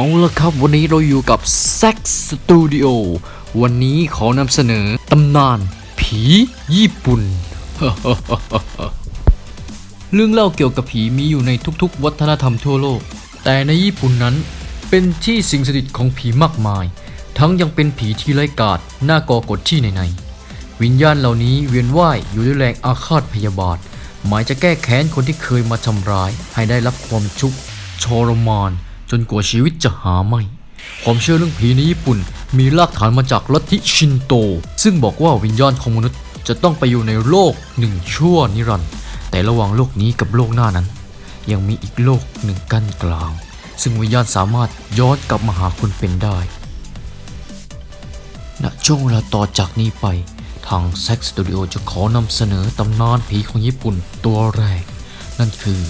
เอาละครับวันนี้เราอยู่กับ Sex Studio วันนี้ขอนำเสนอตำนาน ผีญี่ปุ่น เรื่องเล่าเกี่ยวกับผีมีอยู่ในทุกๆ วัฒนธรรมทั่วโลก แต่ในญี่ปุ่นนั้นเป็นที่สิงสถิตของผีมากมาย ทั้งยังเป็นผีที่ไร้กาจน่ากอกดที่ในๆวิญญาณเหล่านี้เวียนว่ายอยู่ด้วยแรงอาฆาตพยาบาท หมายจะแก้แค้นคนที่เคยมาทำร้าย ให้ได้รับความทุกข์ทรมาน จนกว่าชีวิตจะหาไม่ ความเชื่อเรื่องผีในญี่ปุ่น มีรากฐานมาจากลัทธิชินโต ซึ่งบอกว่าวิญญาณของมนุษย์จะต้องไปอยู่ในโลกหนึ่งชั่วนิรันดร์แต่ระหว่างโลกนี้กับโลกหน้านั้น ยังมีอีกโลกหนึ่งกั้นกลาง ซึ่งวิญญาณสามารถย้อนกลับมาหาคนเป็นได้ณช่วงเวลาต่อจากนี้ไป ทาง Sex Studio จะขอนำเสนอตำนานผีของญี่ปุ่นตัวแรก นั่นคือ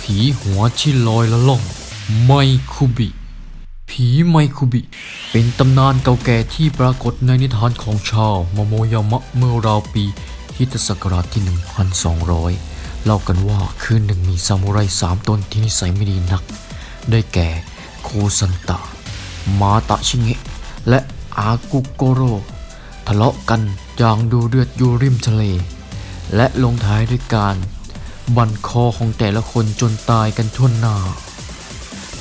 ผีหัวที่ลอยละล่อง ไมคุบิ ผีไมคุบิ เป็นตำนานเก่าแก่ที่ปรากฏในนิทานของชาวมโมยามะเมื่อราวปีคิตศักราชที่ 1200 เล่ากันว่าคืนหนึ่งมีซามูไรสามตนที่นิสัยไม่ดีนัก ได้แก่โคซันตะ มาตะชิเงะ และอากุโกโร ทะเลาะกันอย่างดูเดือดอยู่ริมทะเล และลงท้ายด้วยการบันคอของแต่ละคนจนตายกันทั่วหน้า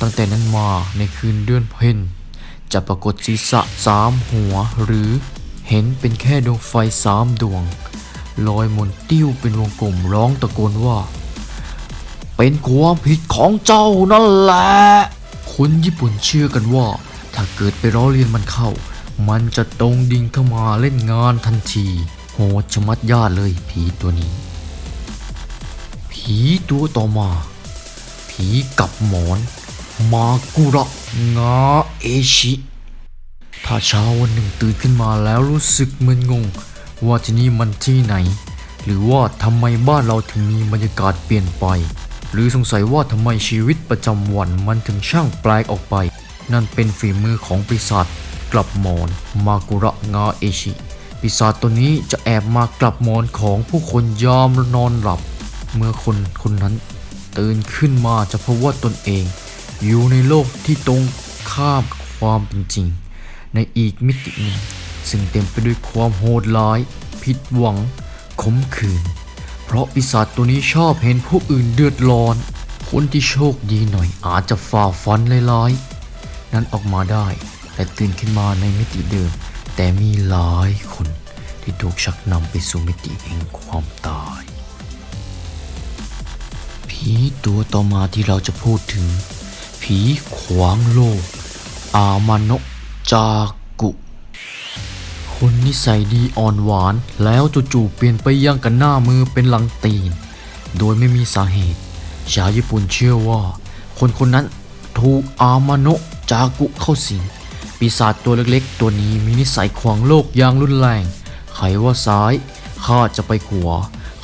ตั้งแต่นั้นมาในคืนเดือนเพ็ญจะปรากฏศีรษะสามหัว หรือเห็นเป็นแค่ดวงไฟสามดวง ลอยมนติ้วเป็นวงกลมร้องตะโกนว่า เป็นความผิดของเจ้านั่นแหละคนญี่ปุ่นเชื่อกันว่า ถ้าเกิดไปร้อเรียนมันเข้า มันจะตรงดิ่งเข้ามาเล่นงานทันที โหดชะมัดญาติเลยผีตัวนี้ ผีตัวต่อมา ผีกับหมอน มากุระงาเอชิถ้าเช้าวันหนึ่งตื่นขึ้นมาแล้วรู้สึกมึนงง ว่าที่นี่มันที่ไหน หรือว่าทำไมบ้านเราถึงมีบรรยากาศเปลี่ยนไป หรือสงสัยว่าทำไมชีวิตประจำวันมันถึงช่างแปลกออกไป นั่นเป็นฝีมือของปีศาจกลับหมอน มากุระงาเอชิปีศาจตัวนี้จะแอบมากลับหมอนของผู้คนยามนอนหลับ เมื่อคนคนนั้นตื่นขึ้นมาจะพบว่าตนเอง อยู่ในโลกที่ตรงข้ามความเป็นจริง ในอีกมิติหนึ่งซึ่งเต็มไปด้วยความโหดร้าย ผิดหวัง ขมขื่นเพราะปีศาจตัวนี้ชอบเห็นผู้อื่นเดือดร้อน คนที่โชคดีหน่อยอาจจะฝ่าฟันร้ายๆนั้นออกมาได้ แต่ตื่นขึ้นมาในมิติเดิม แต่มีหลายคนที่ถูกชักนำไปสู่มิติแห่งความตายผีตัวต่อมาที่เราจะพูดถึง ผีขวางโลก อามานะจากุ คนนิสัยดีอ่อนหวานแล้วจู่ๆเปลี่ยนไปย่างกันหน้ามือเป็นหลังตีน โดยไม่มีสาเหตุ ชาวญี่ปุ่นเชื่อว่า คนคนนั้นถูกอามานะจากุเข้าสิงปีศาจตัวเล็กๆ ตัวนี้มีนิสัยขวางโลกอย่างรุนแรง ใครว่าซ้าย ข้าจะไปขวา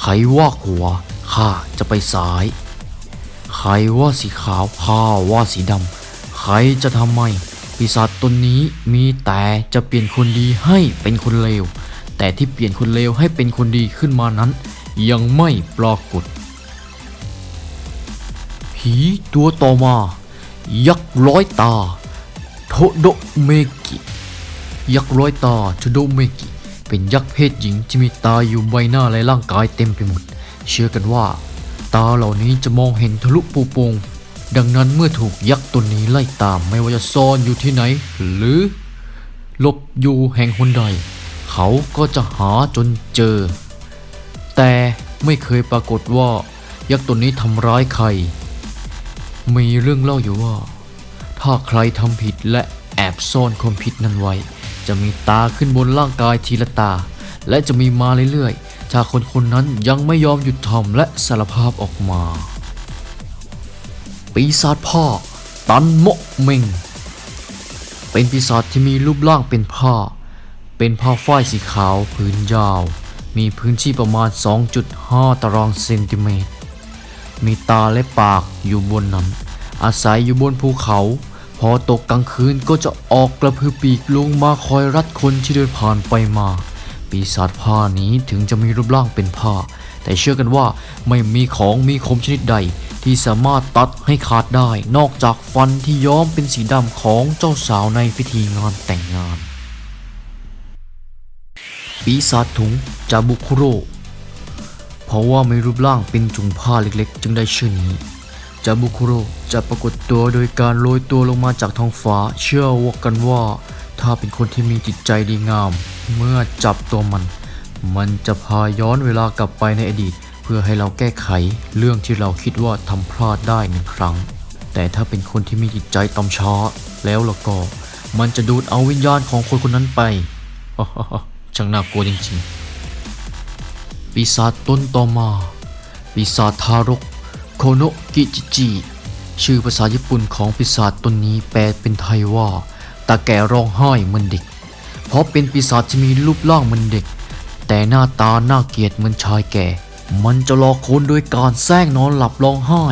ใครว่าขวา ข้าจะไปซ้าย รว่าสีขาวข้าว่าสีดำ ใครจะทำไม ปีศาจตนนี้มีแต่จะเปลี่ยนคนดีให้เป็นคนเลว แต่ที่เปลี่ยนคนเลวให้เป็นคนดีขึ้นมานั้น ยังไม่ปรากฏ ผีตัวต่อมา ยักษ์ร้อยตา โทโดเมกิ ยักษ์ร้อยตาโทโดเมกิ เป็นยักษ์เพศหญิงที่มีตาอยู่ใบหน้าและร่างกายเต็มไปหมด เชื่อกันว่า ตาเหล่านี้จะมองเห็นทะลุปูโปงดังนั้นเมื่อถูกยักษ์ตัวนี้ไล่ตามไม่ว่าจะซ่อนอยู่ที่ไหน หรือหลบอยู่แห่งหนใด เขาก็จะหาจนเจอ แต่ไม่เคยปรากฏว่ายักษ์ตัวนี้ทำร้ายใคร มีเรื่องเล่าอยู่ว่า ถ้าใครทำผิดและแอบซ่อนความผิดนั้นไว้ จะมีตาขึ้นบนร่างกายทีละตา และจะมีมาเรื่อย ถ้าคนคนนั้นยังไม่ยอมหยุดทำและสารภาพออกมา ปีศาจผ้าตันโมะเมง เป็นปีศาจที่มีรูปร่างเป็นผ้า เป็นผ้าฝ้ายสีขาวผืนยาว มีพื้นที่ประมาณ 2.5 ตารางเซนติเมตร มีตาและปากอยู่บนนั้น อาศัยอยู่บนภูเขา พอตกกลางคืนก็จะออกกระพือปีกลงมาคอยรัดคนที่เดินผ่านไปมา ปีศาจผ้านี้ถึงจะมีรูปร่างเป็นผ้าแต่เชื่อกันว่าไม่มีของมีคมชนิดใด ที่สามารถตัดให้ขาดได้ นอกจากฟันที่ย้อมเป็นสีดำของเจ้าสาวในพิธีงานแต่งงาน ปีศาจถุงจาบุคุโรเพราะว่ามีรูปร่างเป็นจุงผ้าเล็กๆ จึงได้ชื่อนี้จาบุคุโรจะปรากฏตัวโดยการโรยตัวลงมาจากท้องฟ้า เชื่อวกันว่า ถ้าเป็นคนที่มีจิตใจดีงาม เมื่อจับตัวมัน มันจะพาย้อนเวลากลับไปในอดีต เพื่อให้เราแก้ไขเรื่องที่เราคิดว่าทำพลาดได้หนึ่งครั้ง แต่ถ้าเป็นคนที่มีจิตใจต่ำช้าแล้วแล้วก็ มันจะดูดเอาวิญญาณของคนคนนั้นไปช่างน่ากลัวจริงๆ ปีศาจต้นต่อมา ปีศาจทารก โคโนกิจิจิ ชื่อภาษาญี่ปุ่นของปีศาจตนนี้แปลเป็นไทยว่า ตาแก่ร้องไห้เหมือนเด็ก เพราะเป็นปีศาจที่มีรูปร่างเหมือนเด็ก แต่หน้าตาน่าเกลียดเหมือนชายแก่ มันจะหลอกคนโดยการแซงนอนหลับร้องไห้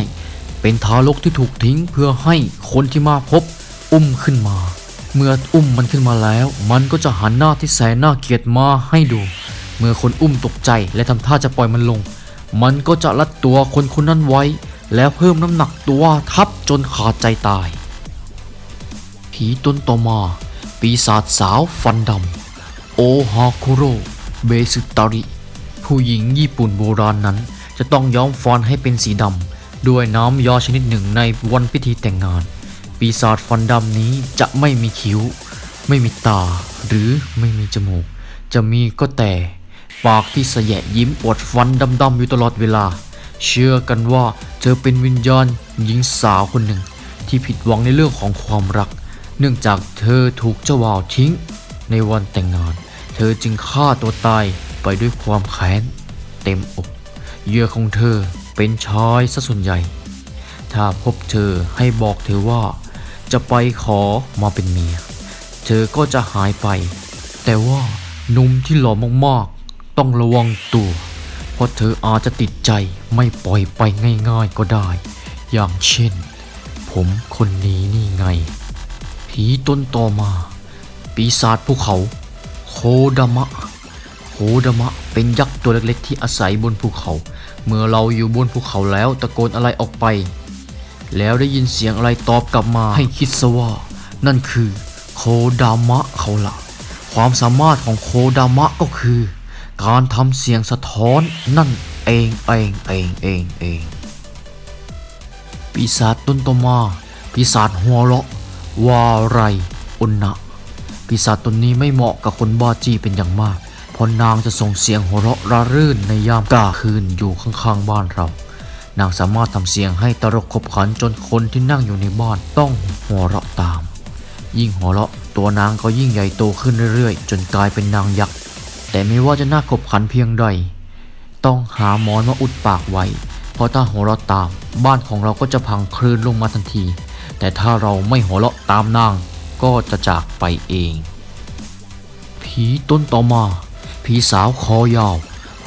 เป็นทารกที่ถูกทิ้งเพื่อให้คนที่มาพบ อุ้มขึ้นมา เมื่ออุ้มมันขึ้นมาแล้ว มันก็จะหันหน้าที่แสนน่าเกลียดมาให้ดู เมื่อคนอุ้มตกใจและทำท่าจะปล่อยมันลง มันก็จะลัดตัวคนคนนั้นไว้ แล้วเพิ่มน้ำหนักตัวทับจนขาดใจตาย ผีตนต่อมา ปีศาจสาวฟันดำ โอฮาคุโรเบสึตาริ ผู้หญิงญี่ปุ่นโบราณนั้น จะต้องย้อมฟันให้เป็นสีดำ ด้วยน้ำยาชนิดหนึ่งในวันพิธีแต่งงาน ปีศาจฟันดำนี้จะไม่มีคิ้ว ไม่มีตา หรือไม่มีจมูก จะมีก็แต่ปากที่แสยะยิ้มอวดฟันดำๆอยู่ตลอดเวลา เชื่อกันว่าเธอเป็นวิญญาณหญิงสาวคนหนึ่ง ที่ผิดหวังในเรื่องของความรัก เนื่องจากเธอถูกเจ้าบ่าวทิ้ง ในวันแต่งงาน เธอจึงฆ่าตัวตายไปด้วยความแค้น เต็มอกเหยื่อของเธอเป็นชายซะส่วนใหญ่ ถ้าพบเธอให้บอกเธอว่า จะไปขอมาเป็นเมีย เธอก็จะหายไป แต่ว่าหนุ่มที่หล่อมากๆ ต้องระวังตัว เพราะเธออาจจะติดใจไม่ปล่อยไปง่ายๆก็ได้ อย่างเช่น ผมคนนี้นี่ไง ผีต้นต่อมา ปีศาจภูเขาโคดามะโคดามะเป็นยักษ์ตัวเล็กๆ ที่อาศัยบนภูเขา เมื่อเราอยู่บนภูเขาแล้วตะโกนอะไรออกไป แล้วได้ยินเสียงอะไรตอบกลับมาให้คิดซะว่า นั่นคือโคดามะเขาละความสามารถของโคดามะก็คือ การทำเสียงสะท้อนนั่นเองเองเองเองเองปีศาจต้นตอมาปีศาจหัวเราะ วาไรอุณนะปีศาจตนนี้ไม่เหมาะกับคนบ้าจี้เป็นอย่างมาก เพราะนางจะส่งเสียงหัวเราะระรื่นในยามกลางคืนอยู่ข้างๆบ้านเรา นางสามารถทำเสียงให้ตลกขบขันจนคนที่นั่งอยู่ในบ้านต้องหัวเราะตาม ยิ่งหัวเราะตัวนางก็ยิ่งใหญ่โตขึ้นเรื่อยๆ จนกลายเป็นนางยักษ์ แต่ไม่ว่าจะน่าขบขันเพียงใด ต้องหาหมอนมาอุดปากไว้ เพราะถ้าหัวเราะตาม บ้านของเราก็จะพังคลื่นลงมาทันที แต่ถ้าเราไม่หัวเราะตามนางก็จะจากไปเอง ผีต้นต่อมา ผีสาวคอยาว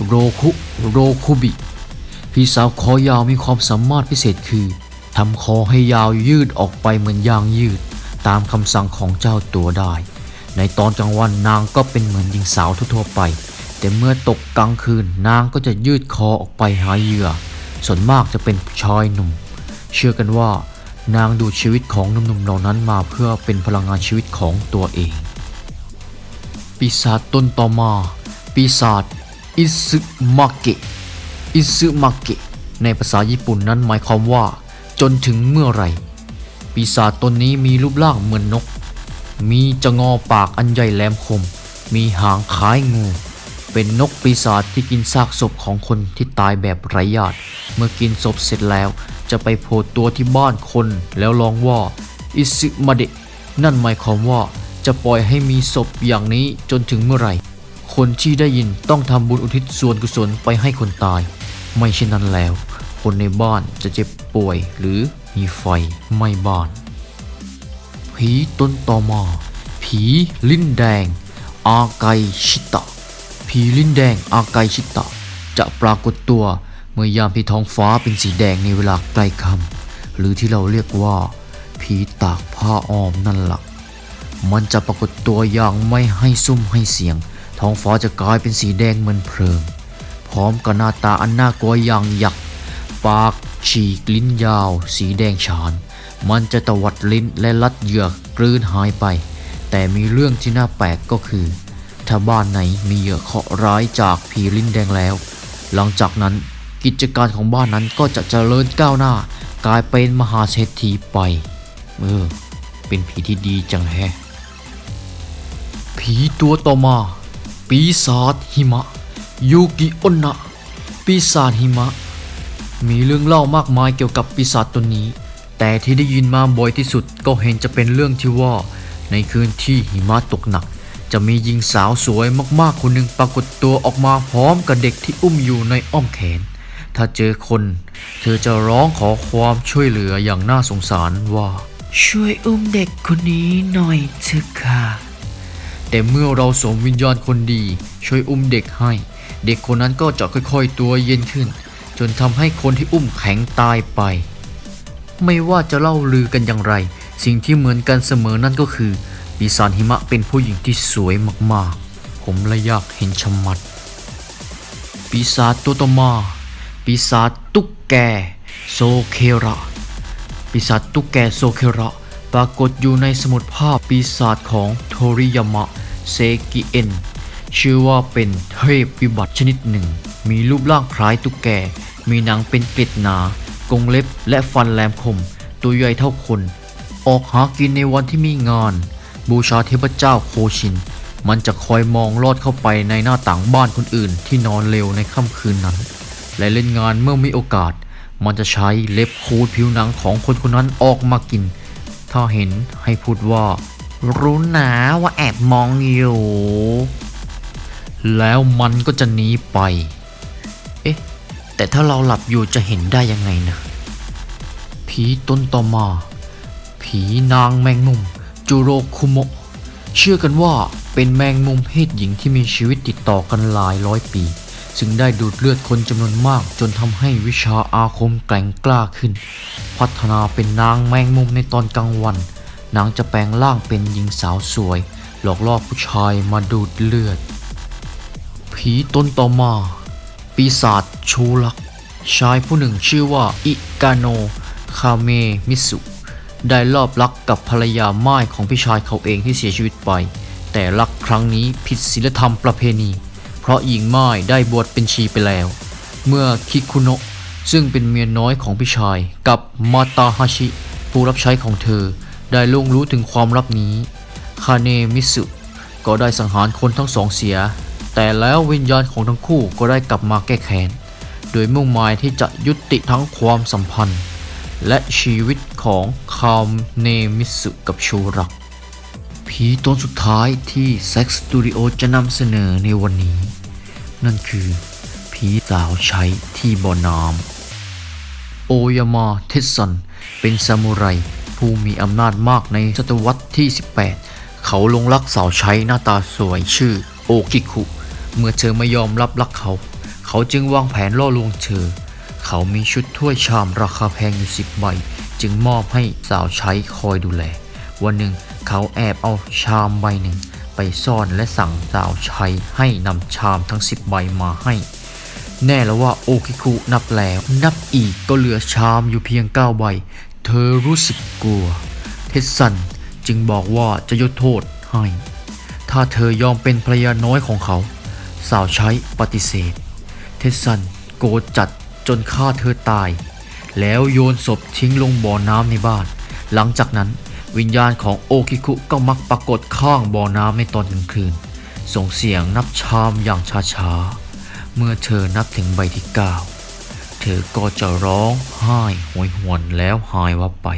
โรคุโรคุบิ ผีสาวคอยาวมีความสามารถพิเศษคือทำคอให้ยาวยืดออกไปเหมือนยางยืด ตามคำสั่งของเจ้าตัวได้ ในตอนกลางวันนางก็เป็นเหมือนหญิงสาวทั่วไป แต่เมื่อตกกลางคืนนางก็จะยืดคอออกไปหาเหยื่อ ส่วนมากจะเป็นชายหนุ่ม เชื่อกันว่า นางดูดชีวิตของหนุ่มๆเหล่านั้นมาเพื่อเป็นพลังงานชีวิตของตัวเอง ปีศาจต้นต่อมา ปีศาจอิซึมาเกะอิซึมาเกะในภาษาญี่ปุ่นนั้นหมายความว่า จนถึงเมื่อไรปีศาจตนนี้มีรูปร่างเหมือนนก มีจะงอปากอันใหญ่แหลมคม มีหางคล้ายงู เป็นนกปีศาจที่กินซากศพของคนที่ตายแบบไร้ญาติ เมื่อกินศพเสร็จแล้ว จะไปโผล่ตัวที่บ้านคนแล้วร้องว่าอิซึมาเดะนั่นหมายความว่าจะปล่อยให้มีศพอย่างนี้จนถึงเมื่อไหร่ คนที่ได้ยินต้องทำบุญอุทิศส่วนกุศลไปให้คนตาย ไม่เช่นนั้นแล้ว คนในบ้านจะเจ็บป่วยหรือมีไฟไหม้บ้าน ผีต้นต่อมาผีลิ้นแดง อาไกชิตะ ผีลิ้นแดงอาไกชิตะ จะปรากฏตัว เมื่อยามที่ท้องฟ้าเป็นสีแดงในเวลาใกล้ค่ำหรือที่เราเรียกว่า ผีตากผ้าอ้อมนั่นหละมันจะปรากฏตัวอย่างไม่ให้ซุ่มให้เสียง ท้องฟ้าจะกลายเป็นสีแดงเหมือนเพลิง พร้อมกับหน้าตาอันน่ากลัวอย่างหยัก ปากฉีกลิ้นยาว สีแดงฉาน มันจะตวัดลิ้นและลัดเหยือกกลืนหายไป แต่มีเรื่องที่น่าแปลกก็คือ ถ้าบ้านไหนมีเหยื่อเคาะร้ายจากผีลิ้นแดงแล้ว หลังจากนั้น กิจการของบ้านนั้นก็จะเจริญก้าวหน้า กลายเป็นมหาเศรษฐีไปเออเป็นผีที่ดีจังแฮผีตัวต่อมา ปีศาจหิมะ ยูกิอนนะปีศาจหิมะ มีเรื่องเล่ามากมายเกี่ยวกับปีศาจตัวนี้ แต่ที่ได้ยินมาบ่อยที่สุดก็เห็นจะเป็นเรื่องที่ว่า ในคืนที่หิมะตกหนัก จะมีหญิงสาวสวยมากๆคนหนึ่งปรากฏตัวออกมาพร้อมกับเด็กที่อุ้มอยู่ในอ้อมแขน ถ้าเจอคน เธอจะร้องขอความช่วยเหลืออย่างน่าสงสารว่า ช่วยอุ้มเด็กคนนี้หน่อยเถอะค่ะ แต่เมื่อเราสวมวิญญาณคนดี ช่วยอุ้มเด็กให้ เด็กคนนั้นก็จะค่อยๆตัวเย็นขึ้น จนทำให้คนที่อุ้มแข็งตายไป ไม่ว่าจะเล่าลือกันอย่างไร สิ่งที่เหมือนกันเสมอนั่นก็คือปีศาจหิมะเป็นผู้หญิงที่สวยมากๆ ผมเลยอยากเห็นชะมัดปีศาจตัวต่อมา ปีศาจตุ๊กแกโซเคระปีศาจตุ๊กแกโซเคระปรากฏอยู่ในสมุดภาพปีศาจของโทริยามะเซกิเอ็นชื่อว่าเป็นเทพวิบัติชนิดหนึ่ง มีรูปร่างคล้ายตุ๊กแก มีหนังเป็นเกล็ดหนากงเล็บและฟันแหลมคม ตัวใหญ่เท่าคน ออกหากินในวันที่มีงาน บูชาเทพเจ้าโคชิน มันจะคอยมองลอดเข้าไปในหน้าต่างบ้านคนอื่นที่นอนเร็วในค่ำคืนนั้น และเล่นงานเมื่อมีโอกาส มันจะใช้เล็บขูดผิวหนังของคนคนนั้นออกมากิน ถ้าเห็นให้พูดว่า รู้นะว่าแอบมองอยู่ แล้วมันก็จะหนีไป เอ๊ะ แต่ถ้าเราหลับอยู่จะเห็นได้ยังไงนะผีต้นต่อมา ผีนางแมงมุม จูโรคุโมะ เชื่อกันว่าเป็นแมงมุมเพศหญิงที่มีชีวิตติดต่อกันหลายร้อยปี ซึ่งได้ดูดเลือดคนจำนวนมาก จนทำให้วิชาอาคมแกร่งกล้าขึ้น พัฒนาเป็นนางแมงมุมในตอนกลางวัน นางจะแปลงร่างเป็นหญิงสาวสวย หลอกล่อผู้ชายมาดูดเลือด ผีตนต่อมา ปีศาจชูลัก ชายผู้หนึ่งชื่อว่าอิกาโน คาเมมิสุ ได้ลอบลักกับภรรยาไม่ายของพี่ชายเขาเองที่เสียชีวิตไป แต่ลักครั้งนี้ผิดศีลธรรมประเพณี เพราะหญิงม่ายได้บวชเป็นชีไปแล้ว เมื่อคิคุโนะซึ่งเป็นเมียน้อยของพี่ชาย กับมาตาฮาชิ ผู้รับใช้ของเธอ ได้ล่วงรู้ถึงความลับนี้คาเนมิสุ ก็ได้สังหารคนทั้งสองเสีย แต่แล้ววิญญาณของทั้งคู่ก็ได้กลับมาแก้แค้น โดยมุ่งหมายที่จะยุติทั้งความสัมพันธ์ และชีวิตของคามเนมิสุกับชูรัก ผีตนสุดท้ายที่ Sex Studio จะนำเสนอในวันนี้ นั่นคือ ผีสาวใช้ที่บ่อน้ำโอยามาเทสซันเป็นซามูไรผู้มีอำนาจมากในศตวรรษที่ 18 เขาลงรักสาวใช้หน้าตาสวยชื่อโอกิคุ เมื่อเธอไม่ยอมรับรักเขา เขาจึงวางแผนล่อลวงเธอ เขามีชุดถ้วยชามราคาแพงอยู่สิบใบ จึงมอบให้สาวใช้คอยดูแล วันหนึ่ง เขาแอบเอาชามใบหนึ่ง ไปซ่อนและสั่งสาวใช้ให้นำชามทั้งสิบใบมาให้ แน่แล้วว่าโอคิคุนับแล้ว นับอีกก็เหลือชามอยู่เพียงเก้าใบ เธอรู้สึกกลัว เทสซันจึงบอกว่าจะยกโทษให้ ถ้าเธอยอมเป็นภรรยาน้อยของเขา สาวใช้ปฏิเสธ เทสซันโกรธจัดจนฆ่าเธอตาย แล้วโยนศพทิ้งลงบ่อน้ำในบ้าน หลังจากนั้น วิญญาณของโอคิคุก็มักปรากฏข้างบ่อน้ำในตอนกลางคืน ส่งเสียงนับชามอย่างช้าๆ เมื่อเธอนับถึงใบที่เก้าเธอก็จะร้องไห้โหยหวนแล้วหายวับไป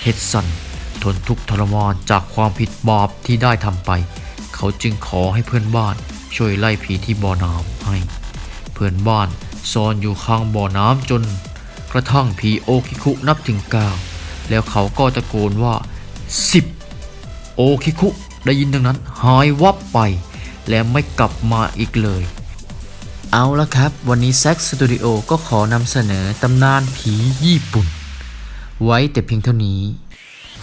เท็ดสันทนทุกข์ทรมานจากความผิดบาปที่ได้ทำไป เขาจึงขอให้เพื่อนบ้านช่วยไล่ผีที่บ่อน้ำให้ เพื่อนบ้านซ่อนอยู่ข้างบ่อน้ำจนกระทั่งผีโอคิคุนับถึงเก้า แล้วเขาก็ตะโกนว่าสิบโอคิคุได้ยินดังนั้นหายวับไป และไม่กลับมาอีกเลย เอาละครับ วันนี้ Sex Studio ก็ขอนำเสนอตำนานผีญี่ปุ่น ไว้แต่เพียงเท่านี้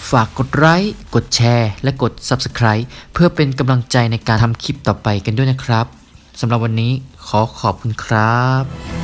ฝากกดไลค์กดแชร์ และกด Subscribe เพื่อเป็นกำลังใจในการทำคลิปต่อไปกันด้วยนะครับสำหรับวันนี้ขอขอบคุณครับ